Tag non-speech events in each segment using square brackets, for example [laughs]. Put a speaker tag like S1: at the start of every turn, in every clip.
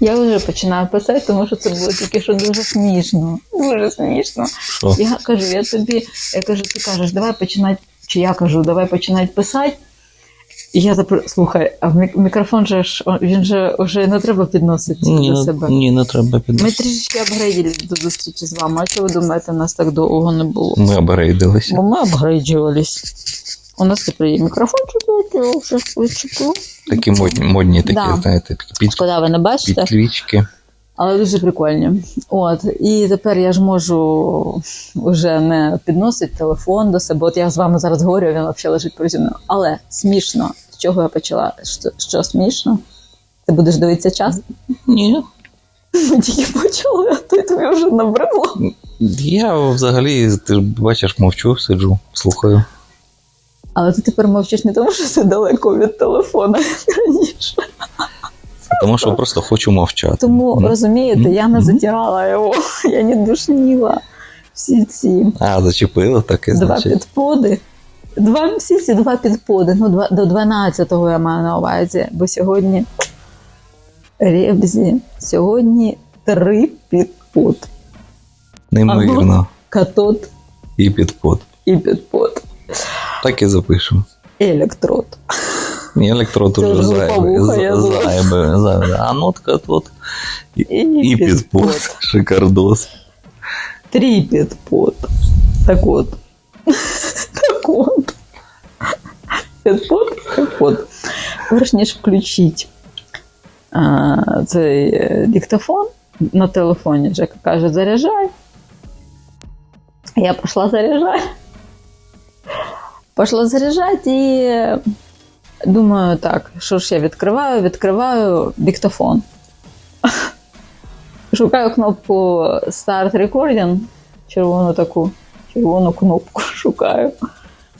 S1: Я вже починаю писати, тому що це було тільки що дуже смішно. Дуже смішно.
S2: Що?
S1: Я кажу, я тобі, я кажу, ти кажеш, давай починати, чи я кажу, давай починати писати. І я тепер, слухай, а мік- мікрофон же ж, він же вже не треба підносити
S2: Ні,
S1: до себе.
S2: ні, не треба підносити.
S1: Ми трішечки апгрейдили до зустрічі з вами. А що ви думаєте, нас так довго не було?
S2: Ми обрейдилися.
S1: Бо ми апгрейджувались. У нас тепер є мікрофончик, я його відчеплю.
S2: Такі модні, модні такі,
S1: Да.
S2: знаєте, під,
S1: Шкода, ви не бачите,
S2: підключки.
S1: але дуже прикольні. От, і тепер я ж можу вже не підносити телефон до себе. От я з вами зараз говорю, він взагалі лежить поряд зі мною. Але смішно. З чого я почала? Що, що смішно? Ти будеш дивитися час?
S2: Ні.
S1: Ми тільки почали, а ти тобі вже набридло.
S2: Я взагалі, ти ж бачиш, мовчу, сиджу, слухаю.
S1: Але ти тепер мовчиш не тому, що ти далеко від телефона раніше.
S2: Тому що просто хочу мовчати.
S1: Тому
S2: Ну.
S1: розумієте, я не затирала його, [laughs] я не душніла. Всі ці
S2: А, зачепило таке,
S1: два
S2: значить.
S1: підподи. Два всі ці два підподи. Ну, два, до 12-го я маю на увазі, бо сьогодні ребзі. Сьогодні три підпод.
S2: Неймовірно.
S1: Катод
S2: І підпод.
S1: і підпод.
S2: Так і запишемо.
S1: Електрод.
S2: Ні, електрод
S1: Це
S2: уже
S1: вже
S2: зайвий.
S1: група, я
S2: за-
S1: думаю.
S2: Зайвий, зайвий. А нотка тут.
S1: І,
S2: І підпод. Шикардос.
S1: Три підпод. Так от. Так от. Підпод, підпод. Перш ніж включити а, цей е, диктофон на телефоні, Жека каже, заряджай. Я пішла заряджати. Пішла заряджати і думаю, так, що ж я відкриваю? Відкриваю диктофон. [laughs] Шукаю кнопку Start Recording, червону таку, червону кнопку [laughs] шукаю.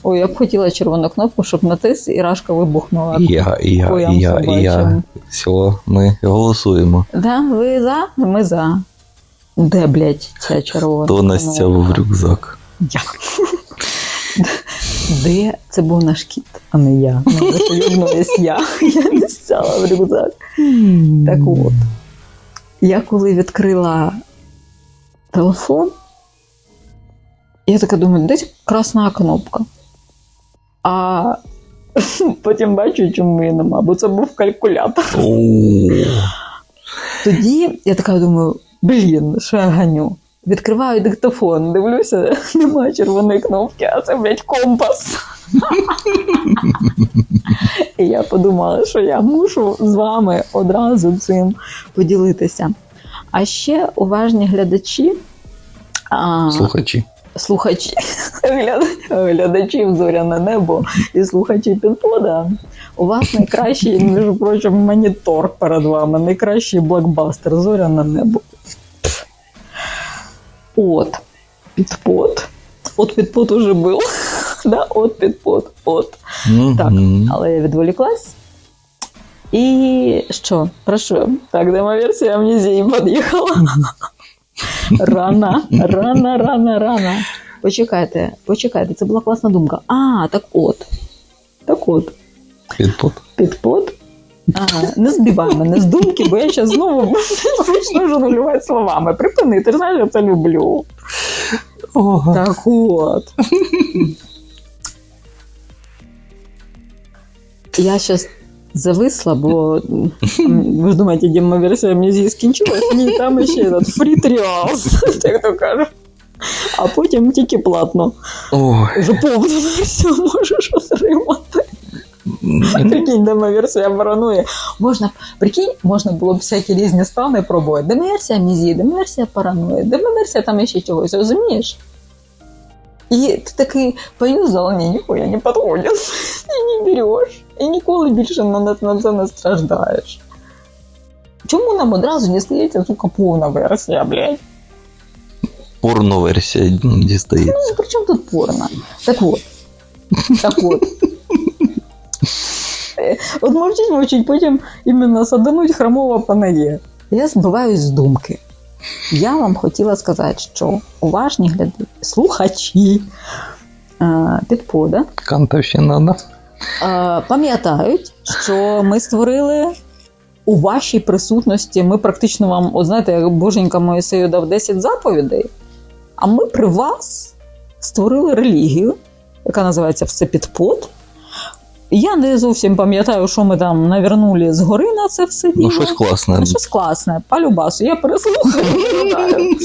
S1: Ой, я б хотіла червону кнопку, щоб натис і рашка вибухнула.
S2: Я, я, я, і я. Все, ми голосуємо.
S1: Да, ви за? Ми за. Де, блядь, ця червона?
S2: Хто настяв в рюкзак?
S1: Я. Де це був наш кіт, а не я. Ну, я. Я не стяла в рюкзак. Так от. Я коли відкрила телефон, я така думаю, десь красна кнопка. А [laughs] потім бачу, чому її нема, бо це був калькулятор. Тоді я така думаю, блін, що я ганю. Відкриваю диктофон, дивлюся, [laughs] немає червоної кнопки, а це, блядь, компас. І я подумала, що я мушу з вами одразу цим поділитися. А ще уважні глядачі. А,
S2: Слухачі.
S1: слухачі, гляд- глядачів зоряне небо і слухачі підпода. У вас найкращий, між прочим, монітор перед вами, найкращий блокбастер зоряне небо. От, підпод. От підпод уже був. [laughs] Да, от підпод. От. Так,
S2: Мгм.
S1: Але я відволіклась. І що? Прошу. Так, демоверсія амнезії під'їхала. Рано, рано, рано, рано. Почекайте, почекайте, це була класна думка. А, так от. Так от,
S2: Підпод.
S1: підпод. Ага, не збивай мене з думки, бо я зараз знову [laughs] почну жонглювати словами. Припини, ти ж знаєш, я це люблю.
S2: Ого.
S1: Так от. Я зараз зависла, бо ви ж думаєте, демоверсія амнезії скінчилась, ні, там ще этот фрі тріалс, [laughs] як то кажуть. А потім тільки платно.
S2: Ой.
S1: Вже повну версію можеш отримати. Прикинь, демоверсія паранойї. Можна, прикинь, можна було б всякі різні стани пробувати. Демоверсія амнезії, демоверсія паранойї, демоверсія там ще чогось, розумієш? І ти такий поюзал, ні, ніхуя не підходить, [laughs] і не береш, і ніколи більше на, на це не страждаєш. Чому нам одразу не стається, сука, повна версія, блядь?
S2: Порно-версія дістається.
S1: Ну, при чому тут порно? Так от. Так от. От мовчить, мовчить, потім іменно садануть хромова панає. Я збиваюсь з думки. Я вам хотіла сказати, що уважні гляди, слухачі підпода
S2: Кантовщина, да?
S1: пам'ятають, що ми створили у вашій присутності ми практично вам, от знаєте, як Боженька Моїсею дав 10 заповідей, а ми при вас створили релігію, яка називається Все під пот. Я не зовсім пам'ятаю, що ми там навернули з гори на це все діло.
S2: Ну, щось класне.
S1: Ну, щось класне, по любасу. Я переслухаю. [laughs]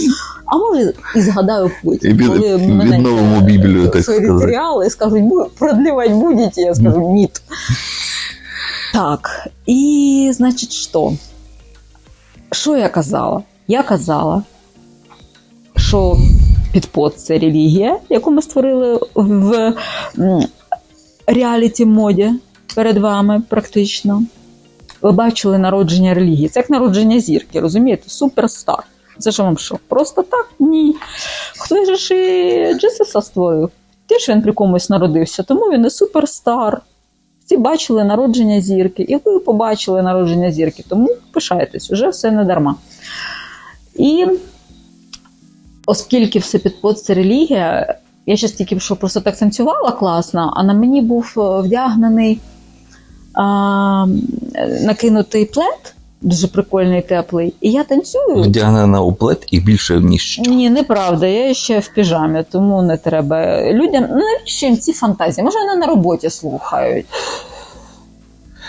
S1: А може і згадаю потім.
S2: І
S1: коли мене
S2: відновимо Біблію, так сказати.
S1: матеріали скажуть, «Бу- продлівати будете, я скажу ні. Так, і значить, що? Що я казала? Я казала, що підпод це релігія, яку ми створили в реаліті моді перед вами, практично. Ви бачили народження релігії. Це як народження зірки, розумієте? Суперстар. Це ж вам що? Просто так? Ні. Хто ж і Джесуса створив? Теж він при комусь народився, тому він і суперстар. Всі бачили народження зірки, і ви побачили народження зірки, тому пишайтесь, уже все не дарма. І оскільки все підпод це релігія, я ще тільки що просто так танцювала класно, а на мені був е, вдягнений а, накинутий плед, дуже прикольний, теплий. І я танцюю.
S2: Вдягнена у плед і більше ніж що.
S1: Ні, неправда, я ще в піжамі, тому не треба. Людям ну, навіщо їм ці фантазії? Може, вони на роботі слухають.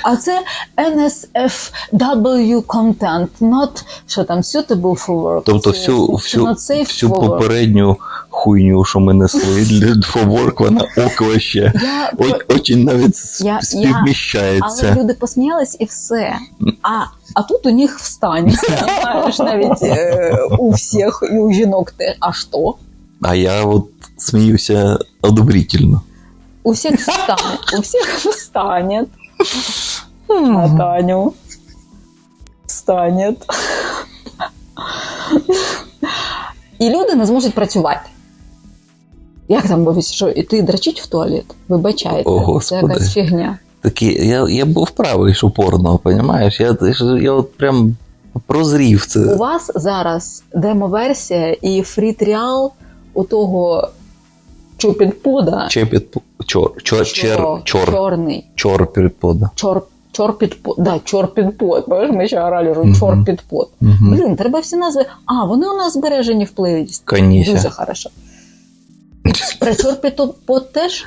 S1: А це NSFW content, not що там suitable for work.
S2: Тобто всю, всю,
S1: not safe
S2: всю
S1: for work.
S2: попередню хуйню, що ми несли [laughs] для фоворк, вона ок вообще.
S1: Я,
S2: Очень навіть співміщається.
S1: але люди посміялись і все. А, а тут у них встань. [laughs] Знаєш, навіть е, у всіх і у жінок те. А що?
S2: А я от сміюся одобрительно.
S1: У всех встанет. У всех встанет. А Таню встанет. І люди не зможуть працювати. Як там бо що іти драчить в туалет? Вибачайте,
S2: О,
S1: це якась фігня.
S2: Такі, я, я був правий, що порно, розумієш? Я, я от прям прозрів
S1: У вас зараз демо-версія і фрі-тріал у того чопідпода.
S2: Чепіт чор, чор, чер, чор,
S1: Чорний.
S2: чор підпода.
S1: Чор, чор підпод. Да, чор підпод. Бачиш, ми ще орали, що чор.
S2: Угу.
S1: Блін, треба всі назви. А, вони у нас збережені в плейлісті.
S2: Конечно.
S1: Дуже хорошо. Про чор підпод теж?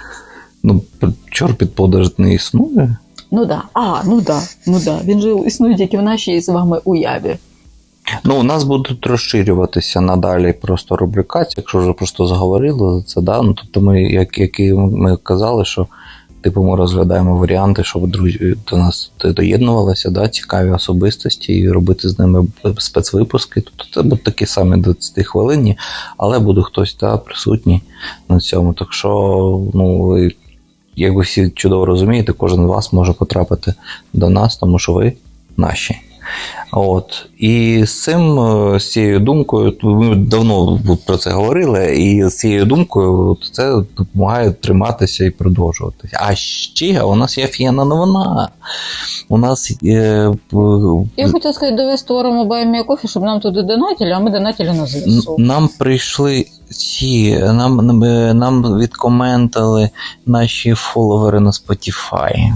S2: Ну, чор підпода ж не існує.
S1: Ну да. А, ну да, ну да. Він же існує тільки в нашій з вами уяві.
S2: Ну, у нас будуть розширюватися надалі просто рубрикації, якщо вже просто заговорили за це, да? ну, тобто ми, як, як ми казали, що типу ми розглядаємо варіанти, щоб друзі до нас доєднувалися, да? цікаві особистості, і робити з ними спецвипуски. Тобто це будуть такі самі 20 хвилинні, але буде хтось да, присутній на цьому. Так що, ну, ви, як ви всі чудово розумієте, кожен з вас може потрапити до нас, тому що ви наші. От. І з цим, е, з цією думкою, ми давно про це говорили, і з цією думкою це допомагає триматися і продовжуватися. А ще у нас є офігенна новина. У нас є.
S1: Я хотіла сказати, давай створимо Баймія Кофі, щоб нам туди донатили, а ми донатили на ЗСУ.
S2: Нам прийшли ці, нам, нам, нам відкоментали наші фоловери на Spotify.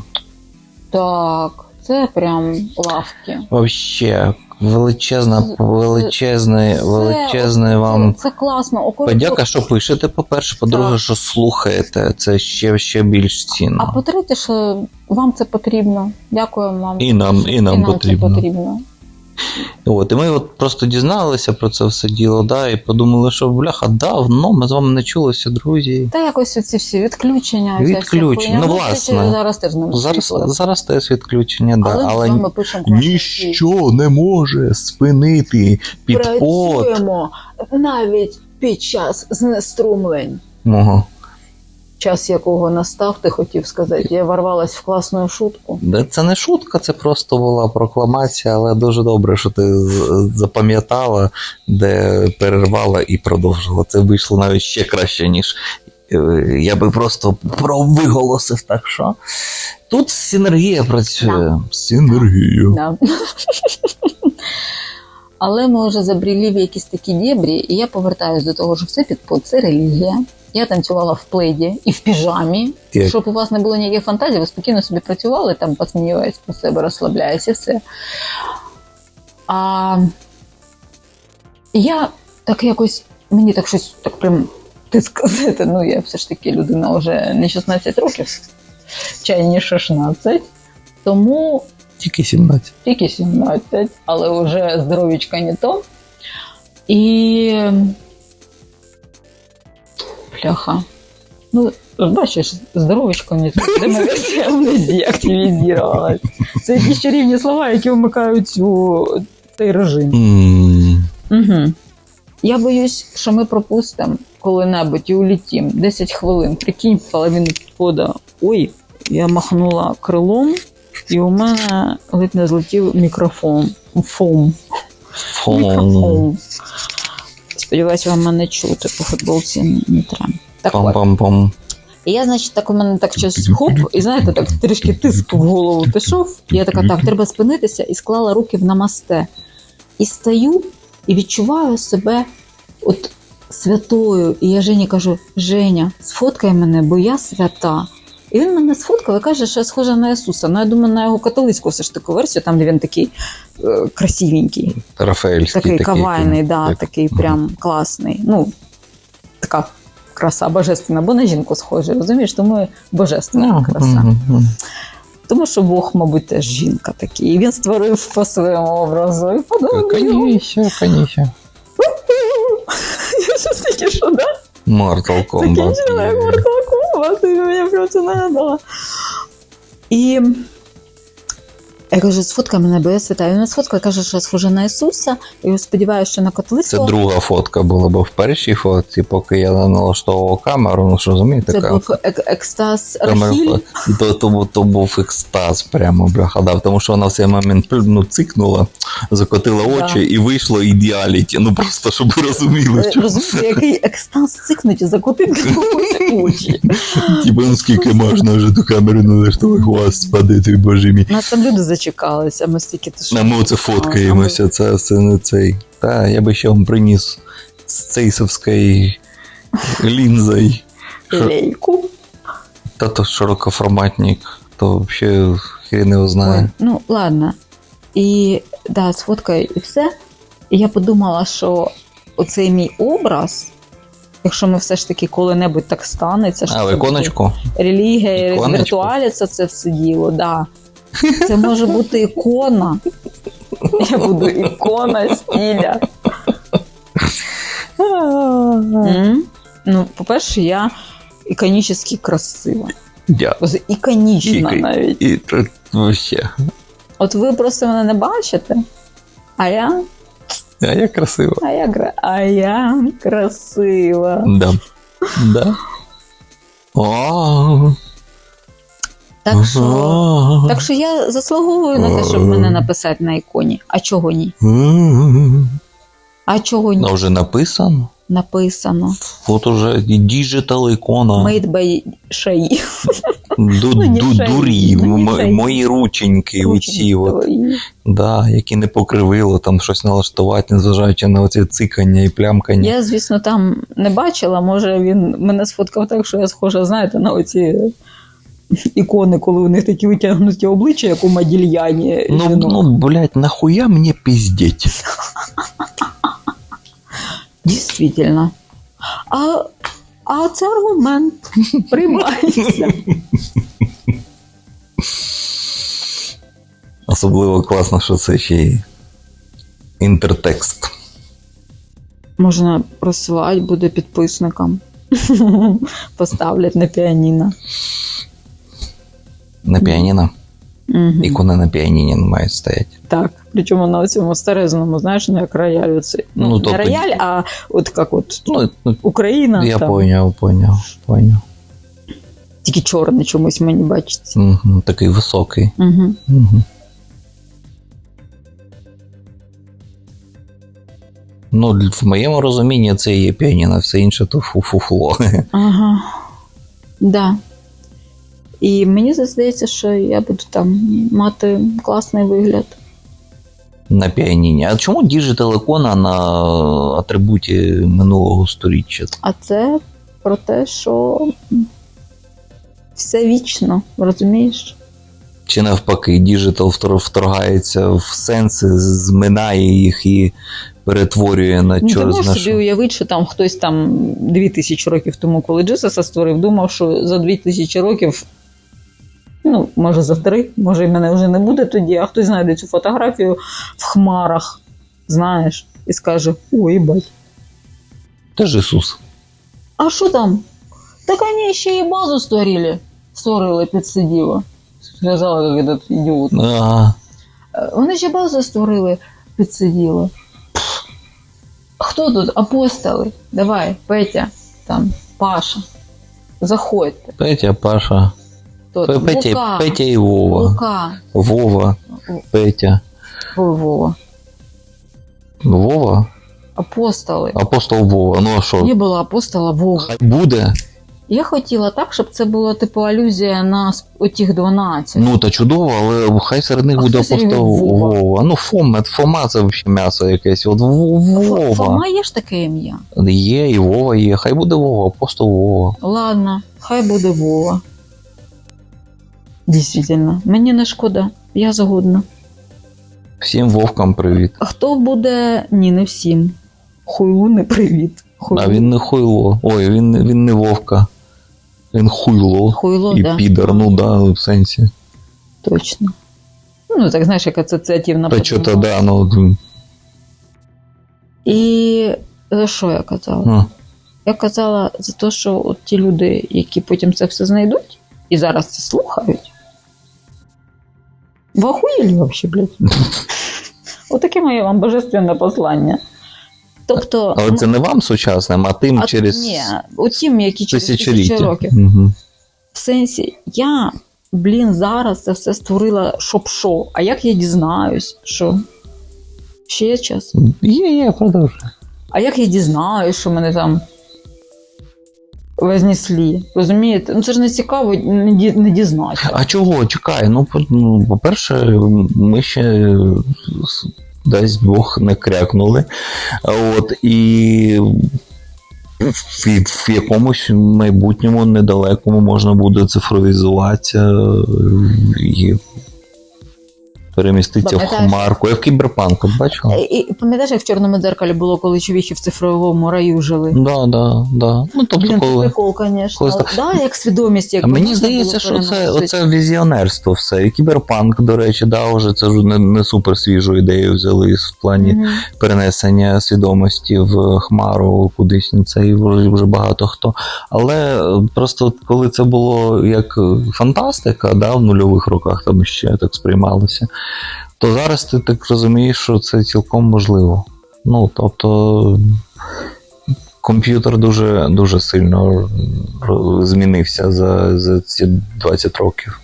S1: Так, це прям лавки.
S2: Вообще, величезна, величезне, величезне вам.
S1: Це, це класно. У
S2: Подяка, що пишете, по-перше, по-друге, що слухаєте, це ще, ще більш цінно.
S1: А по-третє, що вам це потрібно. Дякуємо вам.
S2: І нам, і нам, потрібно.
S1: це потрібно.
S2: От, і ми от просто дізналися про це все діло, да, і подумали, що бляха, давно ми з вами не чулися, друзі.
S1: Та якось оці всі відключення.
S2: Відключення, ну,
S1: до
S2: власне.
S1: Зараз теж не
S2: Зараз, зараз теж відключення, да,
S1: але,
S2: але,
S1: ми пишемо
S2: ніщо не може спинити підпот
S1: Працюємо навіть під час знеструмлень.
S2: мого.
S1: Час якого настав, ти хотів сказати. Я ворвалась в класну шутку.
S2: Да, Це не шутка, це просто була прокламація, але дуже добре, що ти запам'ятала, де перервала і продовжила. Це вийшло навіть ще краще, ніж е, я би просто про виголосив. Так що тут синергія працює. Синергія.
S1: Да. [laughs] Але ми вже забріли в якісь такі дєбрі, і я повертаюся до того, що все підпод це релігія. Я танцювала в плейді і в піжамі.
S2: Як?
S1: Щоб у вас не було ніяких фантазій, ви спокійно собі працювали, там посміюваєтесь по себе, розслабляєтесь і все. А я так якось, мені так щось так прям ти сказати, [laughs] ну я все ж таки людина вже не 16 років, чайні 16. Тому
S2: Тільки 17.
S1: тільки 17, але вже здоровічка не то. І пляха. Ну, бачиш, здоровечко не то. Демоверсія амнезії активізувалась. Це якісь чарівні слова, які вмикають цю, цей режим. Угу. Я боюсь, що ми пропустимо коли-небудь і улітім 10 хвилин. Прикинь, половину пода. Ой, я махнула крилом, і у мене ледь не злетів мікрофон. Фом.
S2: Фу.
S1: Мікрофон. Сподіваюсь, вам мене чути по футболці не треба. Так.
S2: Пам-пам-пам.
S1: І я, значить, так у мене так щось хоп, і знаєте, так трішки тиск в голову пішов. І я така, так, треба спинитися, і склала руки в намасте. І стою і відчуваю себе от святою. І я Жені кажу: Женя, сфоткай мене, бо я свята. І він мене сфоткав і каже, що я схожа на Ісуса. Ну, я думаю, на його католицьку все ж таку версію, там, де він такий е, красивенький,
S2: Рафаельський
S1: такий
S2: такий.
S1: кавайний, да,
S2: так.
S1: такий прям класний. Ну, така краса божественна, бо на жінку схожа, розумієш? Тому божественна
S2: Ну,
S1: краса. Тому що Бог, мабуть, теж жінка такий. І він створив по своєму образу. І йому.
S2: Конечно, конечно.
S1: Я щось тільки що, да?
S2: Mortal Kombat.
S1: Закінчила як Mortal Kombat, і мені меня це надо. І я кажу, сфоткай мене, бо я свята. І вона сфоткає, каже, що я схожа на Ісуса. І сподіваюся, що на
S2: Це друга фотка була, бо в першій фотці, поки я налаштовував камеру, ну що розумієте,
S1: Це був ек- екстаз Рахіль.
S2: то, то, то був екстаз прямо, бляха, да, тому що вона в цей момент ну, цикнула, закотила
S1: Да.
S2: очі і вийшло ідеаліті. Ну просто щоб ви розуміли, що
S1: Розумієте, який екстаз цикнуть і закотити [laughs] очі.
S2: типу, ну скільки можна вже ту камеру налаштовувати, господи, ти боже мій.
S1: Нас там люди зачекалися, ми стільки ти
S2: А ми оце фоткаємося, це, це не цей. Та я би ще вам приніс з цейсовською лінзою.
S1: Лейку.
S2: Та то широкоформатник, то взагалі хрен його
S1: Ой, ну ладно. І да, сфоткаю і все. І я подумала, що оцей мій образ, якщо ми все ж таки коли-небудь так станеться, що
S2: А,
S1: це релігія віртуаліться це все діло, да. Це може бути ікона. Я буду ікона стиля. М? Ну, по-перше, я іконічно красива.
S2: Я.
S1: Іконічна навіть.
S2: І вообще.
S1: От ви просто мене не бачите, а я,
S2: А я красиво.
S1: а я, а я красива.
S2: Да. Да. О,
S1: Так що, так що я заслуговую на те, щоб мене написати на іконі. А чого ні? А чого ні?
S2: Ну, вже написано.
S1: Написано.
S2: От уже діджитал ікона.
S1: Made by.
S2: Ду,
S1: Ну,
S2: ду, дурі,
S1: ну,
S2: мої рученьки, оці от, да, які не покривило, там щось налаштувати, незважаючи на оці цикання і плямкання.
S1: Я, звісно, там не бачила. Може, він мене сфоткав так, що я схожа, знаєте, на оці ікони, коли у них такі витягнуті обличчя, як у Мадільяні.
S2: Ну,
S1: жінок.
S2: ну, блядь, нахуя мені пиздеть?
S1: Дійсно. А, а це аргумент приймається.
S2: Особливо класно, що це ще й інтертекст.
S1: Можна просилати, буде підписникам. Поставлять на піаніно.
S2: На піаніно.
S1: Мгм.
S2: Ікони на піаніні не мають стояти.
S1: Так, причому на цьому старезному, знаєш, не як рояль. Оцей. Ну,
S2: Ну,
S1: не
S2: тобто-
S1: рояль, а от як от
S2: Ну, ну
S1: Україна.
S2: я
S1: там.
S2: поняв, поняв, поняв.
S1: Тільки чорний чомусь мені бачиться.
S2: Угу, такий високий.
S1: Угу.
S2: Угу. Ну, в моєму розумінні це є піаніно, все інше то фу-фуфло.
S1: Ага. Да. І мені здається, що я буду там мати класний вигляд.
S2: на піаніні. А чому діджитал ікона на атрибуті минулого сторіччя?
S1: А це про те, що все вічно, розумієш?
S2: Чи навпаки, діджитал вторгається в сенси, зминає їх і перетворює на
S1: Ну, ти можеш собі уявити, що там хтось там 2000 років тому, коли Джесуса створив, думав, що за 2000 років, ну, може за три, може і мене вже не буде тоді, а хтось знайде цю фотографію в хмарах, знаєш, і скаже: ой, бать.
S2: Теж Ісус.
S1: А що там? Так вони ще і базу створили. Створили підсиділо. Сказала, як этот ідіот.
S2: Ага.
S1: Е, Вони ще базу створили підсиділо. Хто тут? Апостоли? Давай, Петя, там, Паша. Заходьте.
S2: Петя, Паша.
S1: Хто там?
S2: Петя,
S1: Лука.
S2: Петя і Вова.
S1: Лука.
S2: Вова, Петя.
S1: Ой, Вова.
S2: Вова?
S1: Апостоли.
S2: Апостол Вова. Ну а що?
S1: Не було апостола Вова.
S2: Хай буде.
S1: Я хотіла так, щоб це було типу алюзія на отих 12.
S2: Ну та чудово, але хай серед них
S1: А
S2: буде
S1: хто серед
S2: апостол
S1: них Вова?
S2: Вова. Ну, Фома, Фома це взагалі м'ясо якесь. От Во- Вова.
S1: Фома є ж таке ім'я.
S2: Є, і Вова є. Хай буде Вова, апостол Вова.
S1: Ладно, хай буде Вова. Дійсно, мені не шкода, я згодна.
S2: Всім вовкам привіт.
S1: А хто буде. Ні, не всім. Хуйлу не привіт. Хуйлу.
S2: А він не хуйло. Ой, він, не- він не вовка. Він хуйло.
S1: Хуйло,
S2: і
S1: да.
S2: підар, ну да, в сенсі.
S1: Точно. Ну, так знаєш, як асоціативна
S2: Та що то да, ну.
S1: І за що я казала?
S2: ну.
S1: Я казала за те, що от ті люди, які потім це все знайдуть і зараз це слухають. Ви охуєлі вообще, блядь? [laughs] Отаке моє вам божественне послання. Тобто,
S2: Але це не вам сучасним, а тим
S1: а,
S2: через
S1: ні, у тим, які через
S2: тисячоліття.
S1: років.
S2: Угу.
S1: В сенсі, я, блін, зараз це все створила, щоб що. А як я дізнаюсь, що ще є час?
S2: Є, є, продовжуй.
S1: А як я дізнаюсь, що мене там вознесли? Розумієте? Ну це ж не цікаво, не, ді- не дізнатися.
S2: А чого? Чекай. Ну, ну, по-перше, ми ще с- дасть Бог не крякнули. От, і в, в якомусь майбутньому недалекому можна буде цифровізуватися і переміститися в хмарку. Я в кіберпанку бачила?
S1: І, і пам'ятаєш, як в чорному дзеркалі було, коли чоловіки в цифровому раю жили?
S2: Да, да, да. Ну, тобто,
S1: Блін,
S2: коли...
S1: прикол, звісно.
S2: коли
S1: Да, як свідомість, як
S2: А мені здається, що це оце візіонерство все. І кіберпанк, до речі, да, вже це вже не, не супер свіжу ідею взяли в плані перенесення свідомості в хмару кудись на це і вже багато хто. Але е, просто коли це було як е, фантастика, да, в нульових роках там ще так сприймалося, то зараз ти так розумієш, що це цілком можливо. Ну, тобто. Комп'ютер дуже, дуже сильно змінився за, за ці 20 років.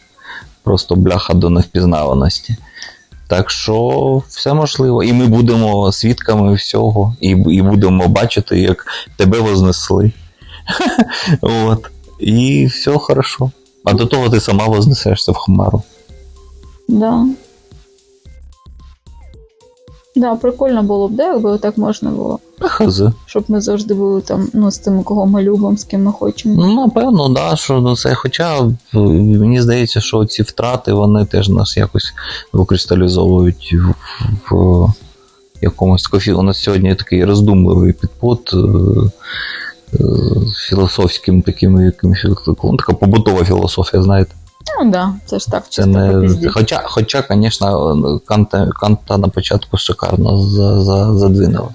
S2: Просто бляха до невпізнаваності. Так що все можливо. І ми будемо свідками всього, і, і будемо бачити, як тебе вознесли. [laughs] От. І все хорошо. А до того ти сама вознесешся в хмару.
S1: Да. Да, прикольно було б, да, якби так можна було.
S2: Хз.
S1: Щоб ми завжди були там, ну, з тими, кого ми любимо, з ким ми хочемо.
S2: Ну, напевно, да, що ну, це. Хоча мені здається, що ці втрати вони теж нас якось викристалізовують в, в якомусь кофі. У нас сьогодні такий роздумливий підпот. е, е, Філософським таким якимось ну, така побутова філософія, знаєте.
S1: Ну да, це ж так,
S2: Це
S1: чисто
S2: не...
S1: попізді.
S2: Хоча, хоча, звісно, Канта, Канта на початку шикарно за, за, задвинула.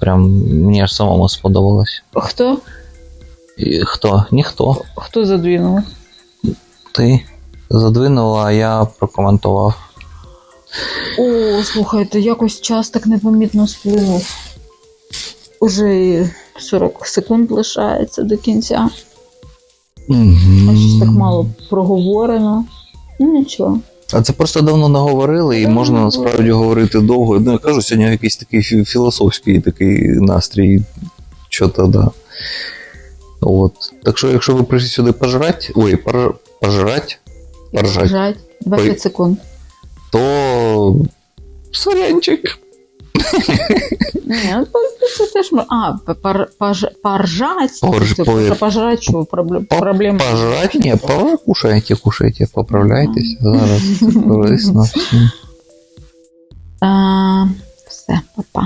S2: Прям мені аж самому сподобалось.
S1: Хто?
S2: І хто? Ніхто.
S1: Хто задвинув?
S2: Ти задвинула, а я прокоментував.
S1: О, слухайте, якось час так непомітно сплинув. Уже 40 секунд лишається до кінця. А щось так мало проговорено. Ну нічого.
S2: А це просто давно наговорили, і можна насправді говорити довго. Ну, я кажу, сьогодні якийсь такий філософський такий настрій. Що то да. От. Так що, якщо ви прийшли сюди пожрати, ой, пор, пожрати, поржать,
S1: Жать. 20 секунд.
S2: то сорянчик. [laughs]
S1: Ні, ну, це теж А, поржать.
S2: Порж-
S1: Це пожрать?
S2: Ні, кушайте, кушайте, поправляйтесь. Зараз корисно. [laughs] Все,
S1: А,